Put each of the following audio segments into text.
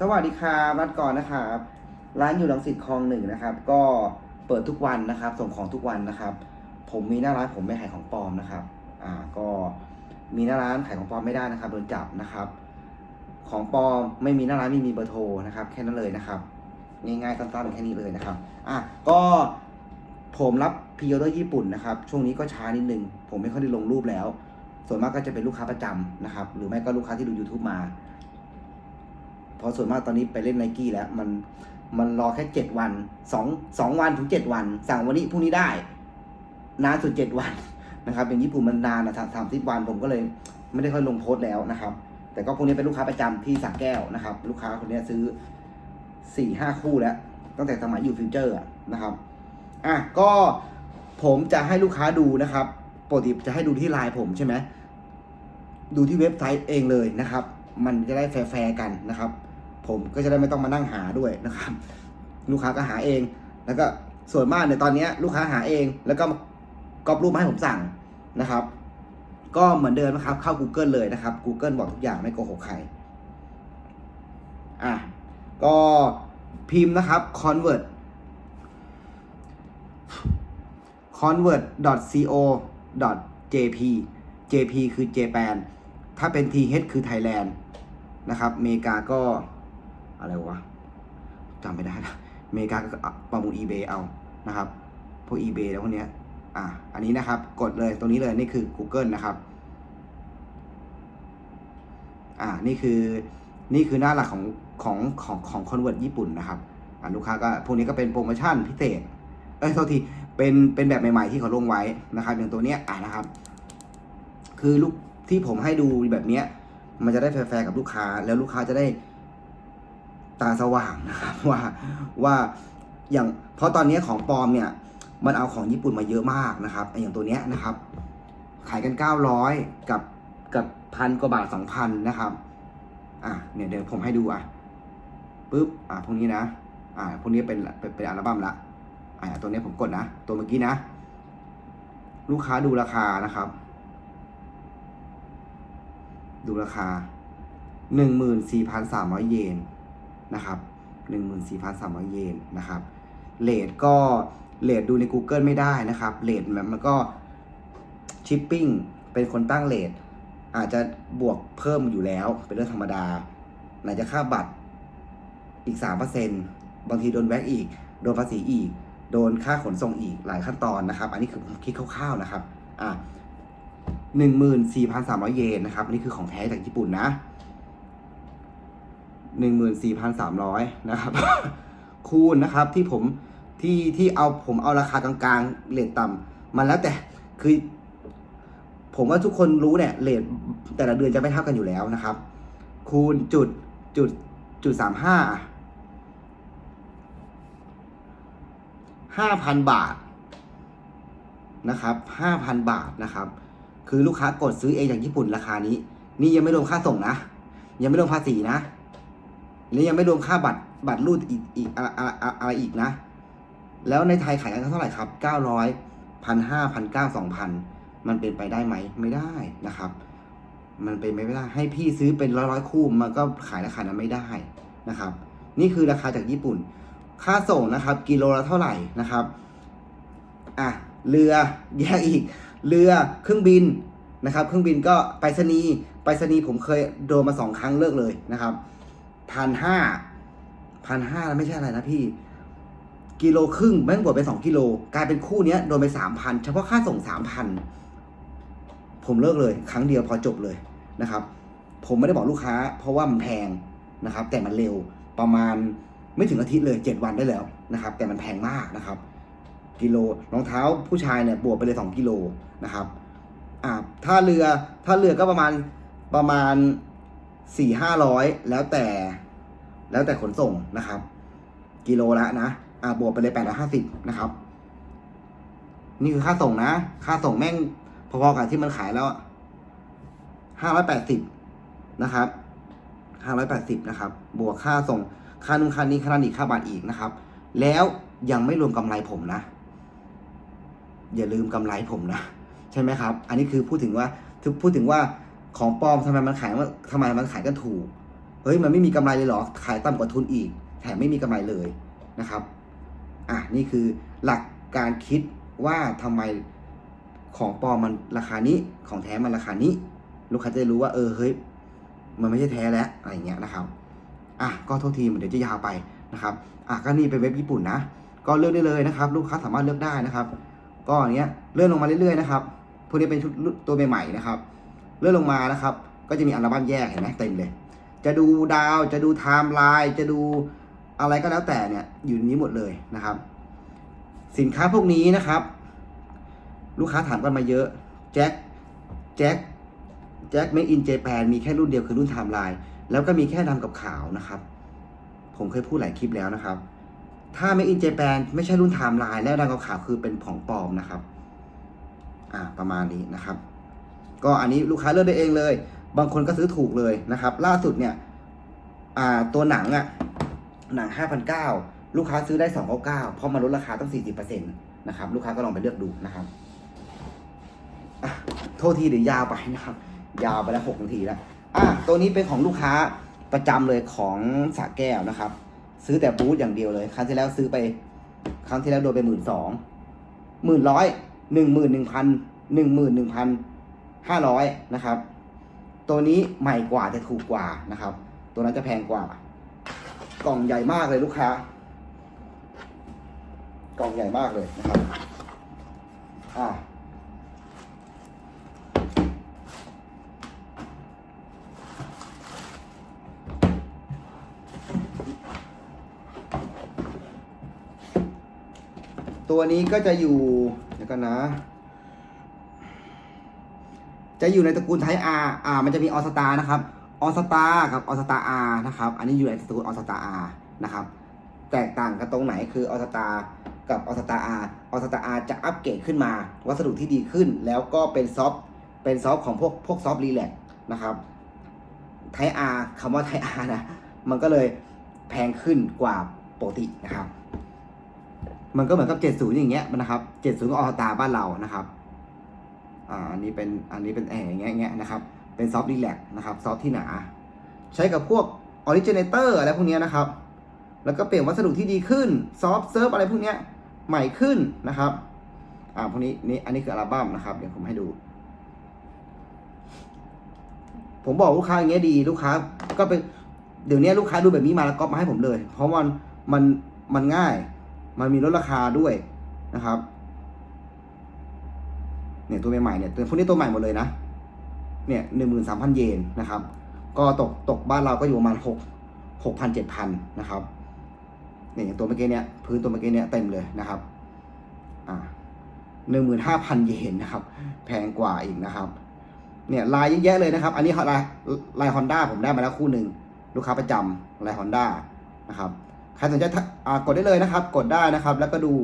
สวัสดีครับรัดก่อนนะครับ ร้านอยู่ลังสิตคลองหนึ่งนะครับ ก็เปิดทุกวันนะครับ ส่งของทุกวันนะครับ ผมมีหน้าร้านผมไม่ขายของปลอมนะครับ อ่าก็มีหน้าร้านขายของปลอมไม่ได้นะครับโดนจับนะครับ ของปลอมไม่มีหน้าร้านไม่มีเบอร์โทรนะครับ แค่นั้นเลยนะครับ ง่ายๆสั้นๆแค่นี้เลยนะครับ อะก็ผมรับพิออเดอร์ญี่ปุ่นนะครับ ช่วงนี้ก็ช้านิดนึง ผมไม่ค่อยได้ลงรูปแล้ว ส่วนมากก็จะเป็นลูกค้าประจำนะครับ หรือไม่ก็ลูกค้าที่ดู YouTube มา เพราะส่วนมากตอนนี้ไปเล่นไนกี้แล้วมันมันรอแค่เจ็ดวันสองสองวันถึงเจ็ดวัน สั่งวันนี้พรุ่งนี้ได้ นานสุดเจ็ดวันนะครับอย่างญี่ปุ่นมันนานนะสามสิบวันผมก็เลยไม่ได้ค่อยลงโพสต์แล้วนะครับ แต่ก็พวกนี้เป็นลูกค้าประจำที่สักแก้วนะครับ ลูกค้าคนนี้ซื้อสี่ห้าคู่แล้ว ตั้งแต่สมัยอยู่ฟิวเจอร์อะนะครับอะก็ผมจะให้ลูกค้าดูนะครับปกติจะให้ดูที่ไลน์ผมใช่ไหมดูที่เว็บไซต์เองเลยนะครับ มันจะได้แฟร์ๆกันนะครับ ผมก็จะได้ไม่ต้องมานั่งหาด้วยนะครับ ลูกค้าก็หาเอง แล้วก็ส่วนมากเนี่ยตอนนี้ลูกค้าหาเอง แล้วก็กรอบรูปมาให้ผมสั่งนะครับ ก็เหมือนเดิมนะครับ เข้า Google เลยนะครับ Google บอกทุกอย่างไม่โกหกใครอะก็พิมพ์นะครับ convert convert co jp jp คือ Japan ถ้าเป็น th คือ Thailand นะครับอเมริกาก็ อะไรวะจำไม่ได้นะอเมริกาก็ประมูล eBay เอานะครับพวก eBay แล้วพวกเนี้ยอะอันนี้นะครับกดเลยตรงนี้เลยนี่คือ Google นะครับอ่านี่คือนี่คือหน้าหลักของของของของคอนเวิร์ตญี่ปุ่นนะครับอ่าลูกค้าก็พวกนี้ก็เป็นโปรโมชั่นพิเศษเอ้ยโทษทีเป็นเป็นแบบใหม่ ๆ ที่เขาลงไว้นะครับอย่างตัวเนี้ยอ่านะครับ คือลูกที่ผมให้ดูแบบเนี้ย มันจะได้แฟร์กับลูกค้าแล้วลูกค้าจะได้ ตาสว่างนะครับว่าว่าอย่างเพราะตอนนี้ของปลอมเนี่ย มันเอาของญี่ปุ่นมาเยอะมากนะครับอย่างตัวเนี้ยนะครับ ขายกัน 900 กับกับพันกว่าบาท2,000นะครับอะเนี่ยเดี๋ยวผมให้ดูอะปุ๊บอะพวกนี้นะอะพวกนี้เป็นเป็นอัลบั้มละอะตัวนี้ผมกดนะ ตัวเมื่อกี้นะ ลูกค้าดูราคานะครับ ดูราคา14,300เยน นะครับ14,300 เยนนะครับเลทก็เลทดูใน Google ไม่ได้นะครับเลทมันก็ชิปปิ้งเป็นคนตั้งเลทอาจจะบวกเพิ่มอยู่แล้ว เป็นเรื่องธรรมดาไหนจะค่าบัตรอีก 3%บางทีโดนแว็กอีก โดนภาษีอีก โดนค่าขนส่งอีกหลายขั้นตอนนะครับ อันนี้คือผมคิดคร่าวๆนะครับอะหนึ่งหมื่นสี่พันสามร้อยเยนนะครับ นี่คือของแท้จากญี่ปุ่นนะ หนึ่งหมื่นสี่พันสามร้อยนะครับ คูณนะครับที่ผมที่ที่เอาผมเอาราคากลางๆเลทต่ำมันแล้วแต่คือ ผมว่าทุกคนรู้เนี่ยเลทแต่ละเดือนจะไม่เท่ากันอยู่แล้วนะครับ คูณจุดจุดจุดสามห้าห้าพันบาทนะครับห้าพันบาทนะครับ คือลูกค้ากดซื้อเองจากญี่ปุ่นราคานี้ นี่ยังไม่รวมค่าส่งนะ ยังไม่รวมภาษีนะ และยังไม่รวมค่าบัตรบัตรรูดอีกอีกอะไรอะไรอีกนะ แล้วในไทยขายกันเท่าไหร่ครับเก้าร้อยพันห้าพันเก้าสองพันมันเป็นไปได้ไหมไม่ได้นะครับ มันเป็นไปไม่ได้ให้พี่ซื้อเป็นร้อยร้อยคู่มันก็ขายราคานั้นไม่ได้นะครับ นี่คือราคาจากญี่ปุ่น ค่าส่งนะครับ กิโลละเท่าไหร่นะครับอะเรือแยกอีก เรือเครื่องบินนะครับ เครื่องบินก็ไปรษณีย์ไปรษณีย์ผมเคยโดนมาสองครั้งเลิกเลยนะครับ พันห้าพันห้าไม่ใช่อะไรนะพี่ กิโลครึ่งแม่งบวกไปสองกิโล กลายเป็นคู่เนี้ยโดนไปสามพันเฉพาะค่าส่งสามพันผมเลิกเลย ครั้งเดียวพอจบเลยนะครับ ผมไม่ได้บอกลูกค้า เพราะว่ามันแพงนะครับ แต่มันเร็วประมาณไม่ถึงอาทิตย์เลยเจ็ดวันได้แล้วนะครับ แต่มันแพงมากนะครับ กิโลรองเท้าผู้ชายเนี่ยบวกไปเลยสองกิโลนะครับอ่าถ้าเรือถ้าเรือก็ประมาณประมาณสี่ห้าร้อยแล้วแต่ แล้วแต่ขนส่งนะครับ กิโลละนะอ่าบวกไปเลยแปดร้อยห้าสิบนะครับ นี่คือค่าส่งนะ ค่าส่งแม่งพอๆกับที่มันขายแล้วห้าร้อยแปดสิบนะครับห้าร้อยแปดสิบนะครับ บวกค่าส่ง ค่านุ่งค่านี้ค่านั้นอีกค่าบัตรอีกนะครับ แล้วยังไม่รวมกำไรผมนะ อย่าลืมกำไรผมนะ ใช่ไหมครับ อันนี้คือพูดถึงว่าพูดถึงว่าของปลอมทำไมมันขายว่าทำไมมันขายกันถูก เฮ้ยมันไม่มีกำไรเลยหรอ ขายต่ำกว่าทุนอีก แถมไม่มีกำไรเลยนะครับ อะนี่คือหลักการคิดว่าทำไมของปลอมมันราคานี้ของแท้มันราคานี้ ลูกค้าจะรู้ว่าเออเฮ้ยมันไม่ใช่แท้แล้วอะไรเงี้ยนะครับ อะก็โทษทีเดี๋ยวจะยาวไปนะครับอะก็นี่เป็นเว็บญี่ปุ่นนะ ก็เลือกได้เลยนะครับ ลูกค้าสามารถเลือกได้นะครับ ก็อันเนี้ยเลื่อนลงมาเรื่อยๆนะครับพวกนี้เป็นชุดตัวใหม่ๆนะครับ เลื่อนลงมานะครับ ก็จะมีอัลบั้มแยกเห็นไหมเต็มเลย จะดูดาว จะดูไทม์ไลน์จะดูอะไรก็แล้วแต่เนี่ยอยู่นนี้หมดเลยนะครับ สินค้าพวกนี้นะครับ ลูกค้าถามกันมาเยอะแจ็คแจ็คแจ็คเมอินเจแปนมีแค่รุ่นเดียวคือรุ่นไทม์ไลน์แล้วก็มีแค่ดำกับขาวนะครับ ผมเคยพูดหลายคลิปแล้วนะครับ ถ้าเมอินเจแปนไม่ใช่รุ่นไทม์ไลน์แล้วดำกับขาวคือเป็นของปลอมนะครับ อ่าประมาณนี้นะครับ ก็อันนี้ลูกค้าเลือกได้เองเลย บางคนก็ซื้อถูกเลยนะครับ ล่าสุดเนี่ยอ่าตัวหนังอะหนัง 5,900 ลูกค้าซื้อได้ 299 เพราะมันลดราคาต้อง40%นะครับ ลูกค้าก็ลองไปเลือกดูนะครับโทษทีเดี๋ยวยาวไปนะครับ ยาวไปแล้ว6นาทีแล้วอะตัวนี้เป็นของลูกค้าประจำเลยของสระแก้วนะครับ ซื้อแต่บูธอย่างเดียวเลยครั้งที่แล้วซื้อไป ครั้งที่แล้วโดนไปหมื่นสองหมื่นร้อยหนึ่งหมื่นหนึ่งพันหนึ่งหมื่นหนึ่งพันห้าร้อยนะครับ ตัวนี้ใหม่กว่าแต่ถูกกว่านะครับ ตัวนั้นจะแพงกว่า กล่องใหญ่มากเลยลูกค้า กล่องใหญ่มากเลยนะครับอ่าตัวนี้ก็จะอยู่เดี๋ยวกันนะ จะอยู่ในตระกูลไทยอาร์อ่า มันจะมีออสตานะครับออสตากับออสตาอาร์นะครับ อันนี้อยู่ในตระกูลออสตาอาร์นะครับ แตกต่างกันตรงไหนคือออสตากับออสตาอาร์ออสตาอาร์จะอัปเกรดขึ้นมา วัสดุที่ดีขึ้น แล้วก็เป็นซอฟต์เป็นซอฟต์ของพวกพวกซอฟต์รีแลกนะครับไทยอาร์คำว่าไทยอาร์นะมันก็เลยแพงขึ้นกว่าปกตินะครับ มันก็เหมือนกับ 70 อย่างเงี้ยนะครับ 70ก็ออสตาบ้านเรานะครับ อ่าอันนี้เป็นอันนี้เป็นแอร์อย่างเงี้ยอย่างเงี้ยนะครับ เป็นซอฟต์รีแลกนะครับซอฟต์ที่หนา ใช้กับพวกออริจินเตอร์อะไรพวกเนี้ยนะครับ แล้วก็เปลี่ยนวัสดุที่ดีขึ้นซอฟต์เซิร์ฟอะไรพวกเนี้ยใหม่ขึ้นนะครับอ่าพวกนี้นี่อันนี้คืออัลบั้มนะครับ เดี๋ยวผมให้ดู ผมบอกลูกค้าอย่างเงี้ยดีลูกค้าก็เป็นเดี๋ยวนี้ลูกค้าดูแบบนี้มาแล้วก็มาให้ผมเลย เพราะมันมันมันง่าย มันมีลดราคาด้วยนะครับ เนี่ยตัวใหม่ๆเนี่ยตัวพวกนี้ตัวใหม่หมดเลยนะเนี่ยหนึ่งหมื่นสามพันเยนนะครับ ก็ตกตกบ้านเราก็อยู่ประมาณหกหกพันเจ็ดพันนะครับเนี่ยอย่างตัวเมื่อกี้เนี่ยพื้นตัวเมื่อกี้เนี่ยเต็มเลยนะครับอ่าหนึ่งหมื่นห้าพันเยนนะครับ แพงกว่าอีกนะครับ เนี่ยลายเยอะแยะเลยนะครับ อันนี้ลายลายฮอนด้าผมได้มาแล้วคู่หนึ่งลูกค้าประจำลายฮอนด้านะครับใครสนใจทักอ่ากดได้เลยนะครับ กดได้นะครับ แล้วก็ดู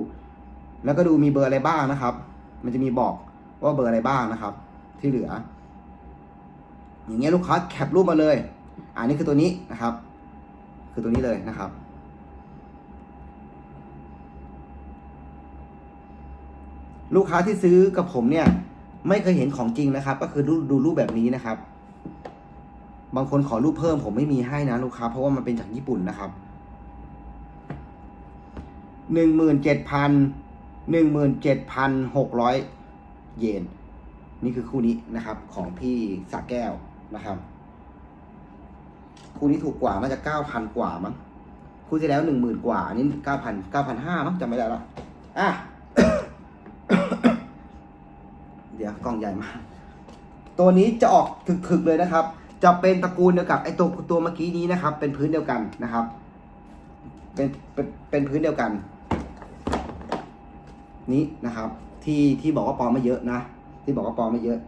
แล้วก็ดูมีเบอร์อะไรบ้างนะครับ มันจะมีบอก ว่าเบอร์อะไรบ้างนะครับ ที่เหลือ อย่างเงี้ยลูกค้าแคปรูปมาเลย อันนี้คือตัวนี้นะครับ คือตัวนี้เลยนะครับลูกค้าที่ซื้อกับผมเนี่ย ไม่เคยเห็นของจริงนะครับ ก็คือดูดูรูปแบบนี้นะครับ บางคนขอรูปเพิ่มผมไม่มีให้นะลูกค้า เพราะว่ามันเป็นจากญี่ปุ่นนะครับหนึ่งหมื่นเจ็ดพันหนึ่งหมื่นเจ็ดพันหกร้อย เยน นี่คือคู่นี้นะครับ ของพี่สาแก้วนะครับ คู่นี้ถูกกว่าน่าจะเก้าพันกว่ามั้งคู่ที่แล้วหนึ่งหมื่นกว่าอันนี้เก้าพันเก้าพันห้ามั้งจำไม่ได้แล้วอะเดี๋ยวกล้องใหญ่มาก ตัวนี้จะออกถึกๆเลยนะครับ จะเป็นตระกูลเดียวกับไอตัวตัวเมื่อกี้นี้นะครับ เป็นพื้นเดียวกันนะครับ เป็นเป็นเป็นพื้นเดียวกัน นี้นะครับ ที่ที่บอกว่าปลอมไม่เยอะนะ ที่บอกว่าปลอมไม่เยอะ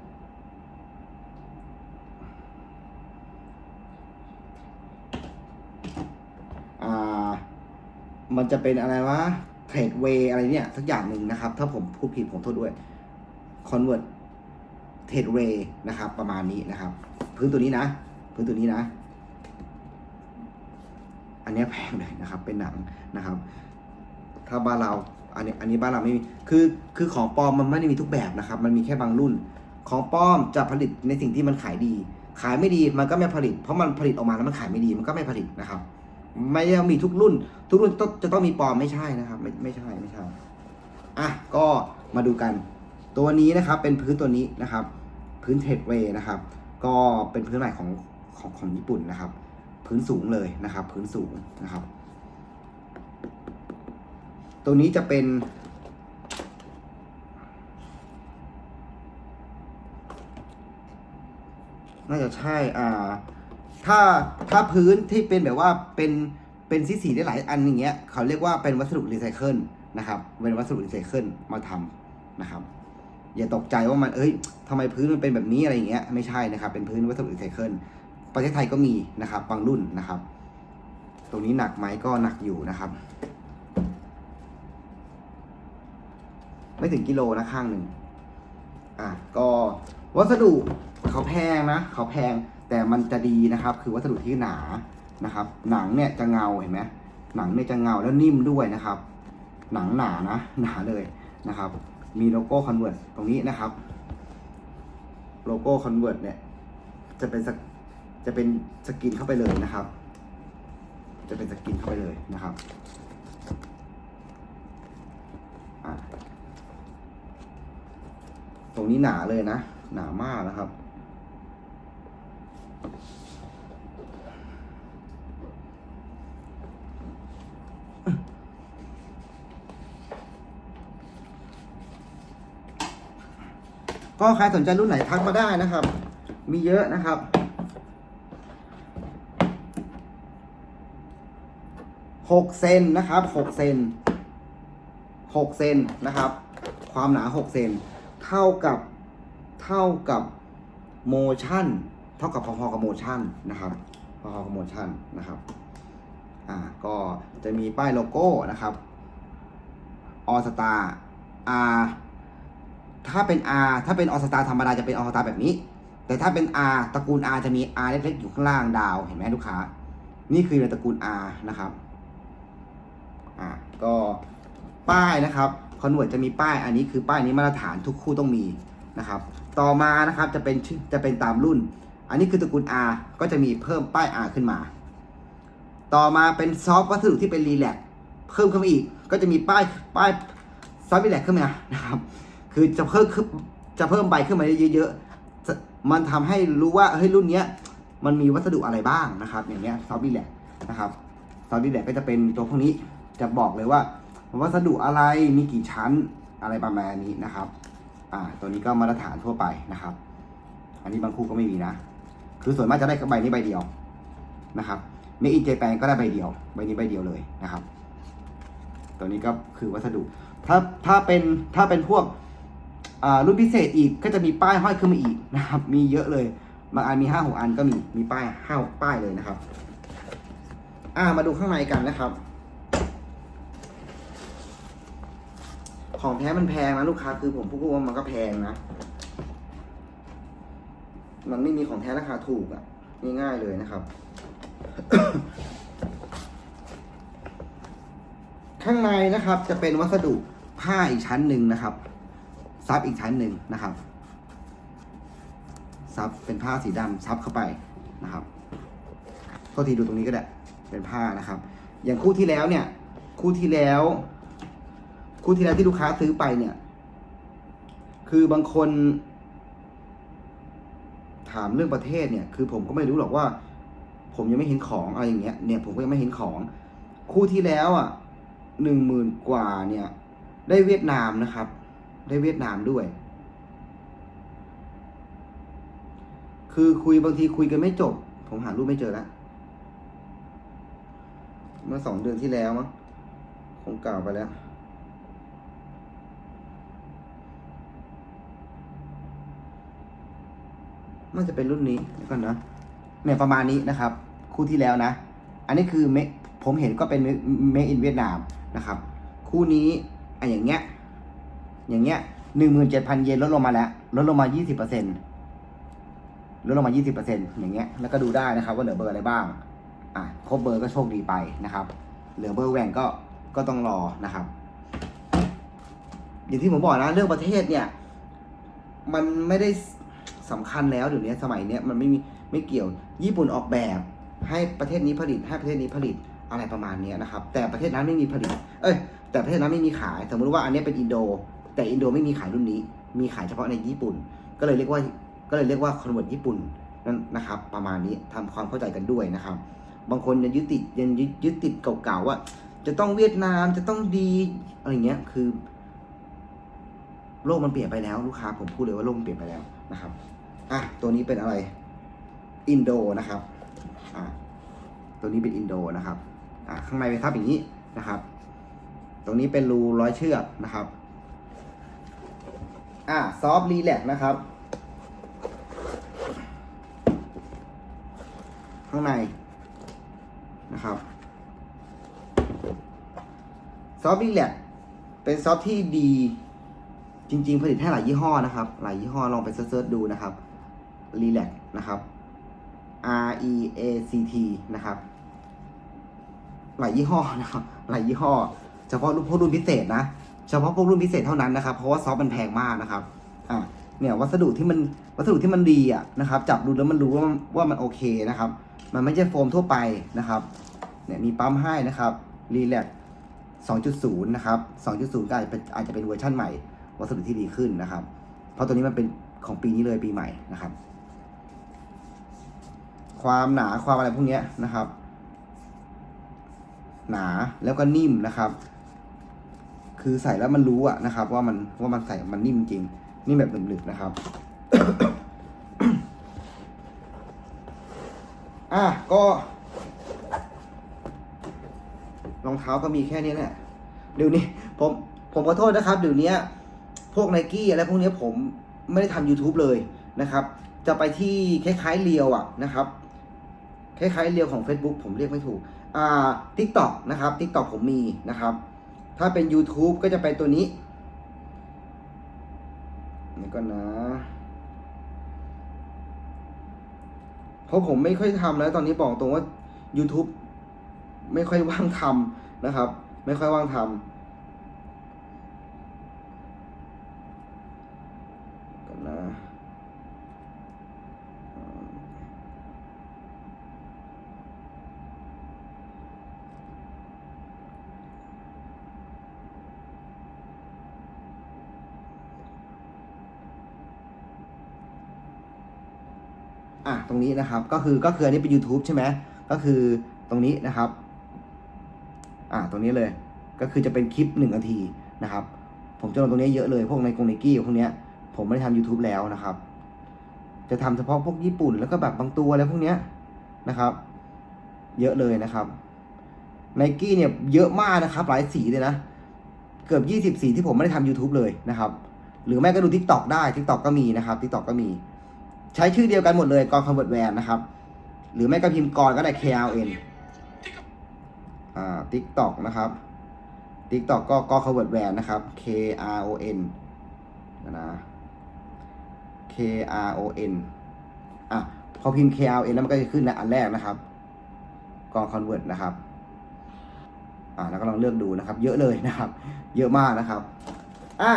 อ่ามันจะเป็นอะไรวะเทรดเวอะไรเนี่ยสักอย่างหนึ่งนะครับ ถ้าผมพูดผิดผมโทษด้วย convert เทรดเวนะครับ ประมาณนี้นะครับ พื้นตัวนี้นะ พื้นตัวนี้นะ อันนี้แพงเลยนะครับ เป็นหนังนะครับ ถ้าบ้านเรา อันนี้อันนี้บ้านเราไม่มี คือคือของปลอมมันไม่ได้มีทุกแบบนะครับ มันมีแค่บางรุ่น ของปลอมจะผลิตในสิ่งที่มันขายดี ขายไม่ดีมันก็ไม่ผลิต เพราะมันผลิตออกมาแล้วมันขายไม่ดีมันก็ไม่ผลิตนะครับ ไม่ได้มีทุกรุ่น ทุกรุ่นต้องจะต้องมีปลอมไม่ใช่นะครับ ไม่ไม่ใช่ไม่ใช่อะก็มาดูกัน ตัวนี้นะครับเป็นพื้นตัวนี้นะครับ พื้นเทรดเวย์นะครับ ก็เป็นพื้นใหม่ของของของญี่ปุ่นนะครับ พื้นสูงเลยนะครับ พื้นสูงนะครับ ตัวนี้จะเป็นน่าจะใช่ อ่า ถ้า ถ้าพื้นที่เป็นแบบว่า เป็น เป็นสีสีได้หลายอันอย่างเงี้ย เขาเรียกว่าเป็นวัสดุรีไซเคิลนะครับ เป็นวัสดุรีไซเคิลมาทำนะครับ อย่าตกใจว่ามัน เอ้ยทำไมพื้นมันเป็นแบบนี้อะไรอย่างเงี้ย ไม่ใช่นะครับ เป็นพื้นวัสดุรีไซเคิล ประเทศไทยก็มีนะครับ บางรุ่นนะครับ ตรงนี้หนักไหมก็หนักอยู่นะครับ ไม่ถึงกิโลนะข้างหนึ่งอะก็วัสดุเขาแพงนะเขาแพงแต่มันจะดีนะครับ คือวัสดุที่หนานะครับ หนังเนี่ยจะเงาเห็นไหมหนังเนี่ยจะเงาแล้วนิ่มด้วยนะครับ หนังหนานะหนาเลยนะครับ มีโลโก้คอนเวิร์ตตรงนี้นะครับ โลโก้คอนเวิร์ตเนี่ย จะเป็นสกจะเป็นสกินเข้าไปเลยนะครับ จะเป็นสกินเข้าไปเลยนะครับอะ ตรงนี้หนาเลยนะ หนามากนะครับ ก็ใครสนใจรุ่นไหนทักมาได้นะครับ มีเยอะนะครับหกเซนนะครับหกเซนหกเซนนะครับ ความหนาหกเซน เท่ากับเท่ากับโมชั่นเท่ากับพอๆกับโมชั่นนะครับพอๆกับโมชั่นนะครับอ่าก็จะมีป้ายโลโก้นะครับออสตาอาถ้าเป็น R ถ้าเป็นออสตาธรรมดาจะเป็นออสตาแบบนี้ แต่ถ้าเป็น R ตระกูล R จะมี R เล็กๆอยู่ข้างล่างดาว เห็นไหมลูกค้า นี่คือในตระกูล R นะครับ อ่า ก็ป้ายนะครับ คอนเวิร์ตจะมีป้ายอันนี้คือป้ายนี้มาตรฐานทุกคู่ต้องมีนะครับต่อมานะครับจะเป็นจะเป็นตามรุ่น อันนี้คือตระกูล R ก็จะมีเพิ่มป้าย R ขึ้นมา ต่อมาเป็นซอฟต์วัสดุที่เป็นรีแลกเพิ่มขึ้นมาอีก ก็จะมีป้ายป้ายซอฟต์รีแลกขึ้นมานะครับคือจะเพิ่มขึ้นจะเพิ่มใบขึ้นมาเยอะๆจะมันทำให้รู้ว่าเฮ้ยรุ่นเนี้ยมันมีวัสดุอะไรบ้างนะครับ อย่างเงี้ยซอฟต์รีแลกนะครับซอฟต์รีแลกก็จะเป็นตัวพวกนี้จะบอกเลยว่า วัสดุอะไรมีกี่ชั้นอะไรประมาณนี้นะครับ อ่า ตัวนี้ก็มาตรฐานทั่วไปนะครับ อันนี้บางคู่ก็ไม่มีนะ คือส่วนมากจะได้ใบนี้ใบเดียวนะครับเมอินเจแปนก็ได้ใบเดียว ใบนี้ใบเดียวเลยนะครับ ตัวนี้ก็คือวัสดุ ถ้าถ้าเป็นถ้าเป็นพวกรุ่นพิเศษอีกก็จะมีป้ายห้อยขึ้นมาอีกนะครับ มีเยอะเลย บางอันมีห้าหกอันก็มี มีป้ายห้าป้ายเลยนะครับ อ่า มาดูข้างในกันนะครับ ของแท้มันแพงนะลูกค้าคือผมพูดว่ามันก็แพงนะ มันไม่มีของแท้ราคาถูกอะ่ะง่ายๆเลยนะครับ ข้างในนะครับ จะเป็นวัสดุผ้าอีกชั้นหนึ่งนะครับ ซับอีกชั้นหนึ่งนะครับ ซับเป็นผ้าสีดำซับเข้าไปนะครับโทษทีดูตรงนี้ก็ได้ เป็นผ้านะครับ อย่างคู่ที่แล้วเนี่ย คู่ที่แล้ว คู่ที่แล้วที่ลูกค้าซื้อไปเนี่ย คือบางคน ถามเรื่องประเทศเนี่ย คือผมก็ไม่รู้หรอกว่า ผมยังไม่เห็นของอะไรอย่างเงี้ยเนี่ยผมก็ยังไม่เห็นของ คู่ที่แล้วอะหนึ่งหมื่นกว่าเนี่ย ได้เวียดนามนะครับ ได้เวียดนามด้วย คือคุยบางทีคุยกันไม่จบ ผมหารูปไม่เจอแล้วเมื่อสองเดือนที่แล้วมั้งคงเก่าไปแล้ว น่าจะเป็นรุ่นนี้เดี๋ยวก่อนนะเนี่ยประมาณนี้นะครับ คู่ที่แล้วนะ อันนี้คือเมผมเห็นก็เป็นเมอินเวียดนามนะครับ คู่นี้อันอย่างเงี้ย อย่างเงี้ยหนึ่งหมื่นเจ็ดพันเยนลดลงมาแล้ว ลดลงมายี่สิบเปอร์เซ็นลดลงมายี่สิบเปอร์เซ็นอย่างเงี้ย แล้วก็ดูได้นะครับ ว่าเหลือเบอร์อะไรบ้าง อะครบเบอร์ก็โชคดีไปนะครับ เหลือเบอร์แหว่งก็ ก็ต้องรอนะครับ อย่างที่ผมบอกนะ เรื่องประเทศเนี่ย มันไม่ได้ สำคัญแล้วเดี๋ยวนี้สมัยเนี้ยมันไม่มีไม่เกี่ยว ญี่ปุ่นออกแบบ ให้ประเทศนี้ผลิตให้ประเทศนี้ผลิตอะไรประมาณนี้นะครับ แต่ประเทศนั้นไม่มีผลิต เอ้ย แต่ประเทศนั้นไม่มีขาย สมมติว่าอันนี้เป็นอินโด แต่อินโดไม่มีขายรุ่นนี้ มีขายเฉพาะในญี่ปุ่น ก็เลยเรียกว่า ก็เลยเรียกว่าคอนเวิร์ตญี่ปุ่นนั่นนะครับ ประมาณนี้ทำความเข้าใจกันด้วยนะครับ บางคนยังยึดติดยังยึดยึดติดเก่าๆว่า จะต้องเวียดนามจะต้องดีอะไรเงี้ย คือ โลกมันเปลี่ยนไปแล้วลูกค้าผมพูดเลยว่าโลกมันเปลี่ยนไปแล้วนะครับ อะตัวนี้เป็นอะไรอินโดนะครับอะตัวนี้เป็นอินโดนะครับอะข้างในเป็นทับอย่างนี้นะครับ ตรงนี้เป็นรูร้อยเชือกนะครับอะซอฟรีแลกนะครับ ข้างในนะครับซอฟต์รีแลกเป็นซอฟต์ที่ดีจริง ๆ ผลิตให้หลายยี่ห้อนะครับ หลายยี่ห้อลองไปเซิร์ชดูนะครับ รีแลกนะครับ R E A C T นะครับ หลายยี่ห้อนะครับ หลายยี่ห้อ เฉพาะรุ่นพวกรุ่นพิเศษนะ เฉพาะพวกรุ่นพิเศษเท่านั้นนะครับ เพราะว่าซอฟต์มันแพงมากนะครับ อะเนี่ยวัสดุที่มันวัสดุที่มันดีอะนะครับ จับดูแล้วมันรู้ว่าว่ามันโอเคนะครับ มันไม่ใช่โฟมทั่วไปนะครับ เนี่ยมีปั๊มให้นะครับรีแลก2.0 นะครับ 2.0 ก็อาจจะเป็นอาจจะเป็นเวอร์ชั่นใหม่ วัสดุที่ดีขึ้นนะครับ เพราะตัวนี้มันเป็นของปีนี้เลยปีใหม่นะครับ ความหนาความอะไรพวกนี้นะครับ หนาแล้วก็นิ่มนะครับ คือใส่แล้วมันรู้อะนะครับ ว่ามันว่ามันใส่มันนิ่มจริงนิ่มแบบหนึบๆนะครับอะก็รองเท้าก็มีแค่นี้แหละเดี๋ยวนี้ ผมผมขอโทษนะครับ เดี๋ยวนี้พวกไนกี้อะไรพวกนี้ผมไม่ได้ทำ YouTube เลยนะครับ จะไปที่คล้ายๆเรียวอะนะครับ คล้ายๆเรียวของ Facebook ผมเรียกไม่ถูกอ่า TikTok นะครับ TikTok ผมมีนะครับ ถ้าเป็น YouTube ก็จะเป็นตัวนี้นี่ก่อนนะเพราะผมไม่ค่อยทำแล้วตอนนี้บอกตรงว่า YouTube ไม่ค่อยว่างทำนะครับ ไม่ค่อยว่างทำกันนะอ่า อะตรงนี้นะครับก็คือก็คืออันนี้เป็น YouTube ใช่ไหมก็คือตรงนี้นะครับ อ่าตรงนี้เลย ก็คือจะเป็นคลิปหนึ่งนาทีนะครับ ผมจะลงตรงนี้เยอะเลยพวกในกรงในกี้พวกเนี้ย ผมไม่ได้ทำ YouTube แล้วนะครับ จะทำเฉพาะพวกญี่ปุ่นแล้วก็แบบบางตัวอะไรพวกเนี้ยนะครับ เยอะเลยนะครับไนกี้เนี่ยเยอะมากนะครับ หลายสีเลยนะเกือบยี่สิบสีที่ผมไม่ได้ทำ YouTube เลยนะครับ หรือแม่ก็ดู Tik t o อกได้ Tik t o อกก็มีนะครับ Tik t o อกก็มี ใช้ชื่อเดียวกันหมดเลยกรคอนเวิร์ตแวนนะครับ หรือแม่ก็พิมพ์กรก็ได้ KLN อ่า TikTok นะครับ TikTok ก็ก็ convert van นะครับ K R O N นะ K R O N อะพอพิมพ์ K R O N แล้วมันก็จะขึ้นนะอันแรกนะครับกอง convert นะครับ อ่าแล้วก็ลองเลือกดูนะครับ เยอะเลยนะครับ เยอะมากนะครับ อะ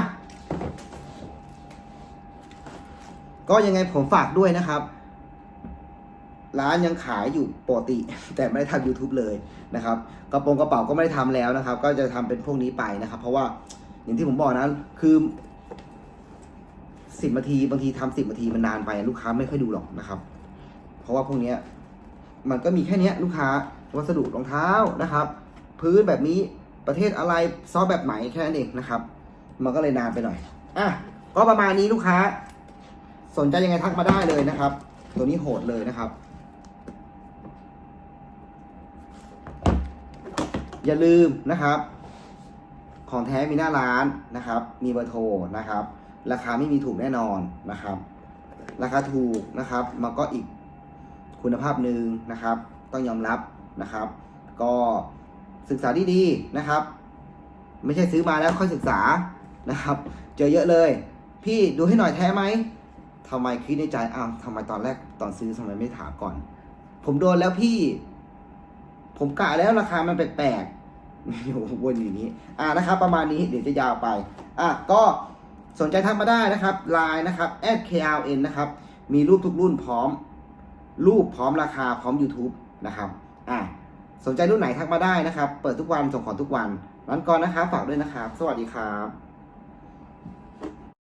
ก็ยังไงผมฝากด้วยนะครับ ร้านยังขายอยู่ปกติ แต่ไม่ได้ทำ YouTube เลยนะครับกระโปรงกระเป๋าก็ไม่ได้ทำแล้วนะครับ ก็จะทำเป็นพวกนี้ไปนะครับ เพราะว่าอย่างที่ผมบอกนะคือสิบนาทีบางทีทำสิบนาทีมันนานไปลูกค้าไม่ค่อยดูหรอกนะครับ เพราะว่าพวกนี้มันก็มีแค่นี้ลูกค้าวัสดุรองเท้านะครับ พื้นแบบนี้ประเทศอะไรซอฟแบบไหนแค่นั้นเองนะครับ มันก็เลยนานไปหน่อยอะก็ประมาณนี้ลูกค้า สนใจยังไงทักมาได้เลยนะครับ ตัวนี้โหดเลยนะครับ อย่าลืมนะครับ ของแท้มีหน้าร้านนะครับ มีเบอร์โทรนะครับ ราคาไม่มีถูกแน่นอนนะครับ ราคาถูกนะครับ มันก็อีกคุณภาพหนึ่งนะครับ ต้องยอมรับนะครับ ก็ศึกษาดีๆนะครับ ไม่ใช่ซื้อมาแล้วค่อยศึกษานะครับ เจอเยอะเลย พี่ดูให้หน่อยแท้ไหม ทำไมคิดในใจอ้าวทำไมตอนแรกตอนซื้อทำไมไม่ถามก่อน ผมโดนแล้วพี่ ผมกะแล้วราคามันแปลกๆอยู่วนอยู่นี้ อ่านะครับ ประมาณนี้เดี๋ยวจะยาวไป อะก็สนใจทักมาได้นะครับไลน์นะครับ @kln นะครับ มีรูปทุกรุ่นพร้อม รูปพร้อมราคาพร้อม YouTube นะครับ อะสนใจรุ่นไหนทักมาได้นะครับ เปิดทุกวันส่งของทุกวัน วันก่อนนะครับ ฝากด้วยนะครับ สวัสดีครับ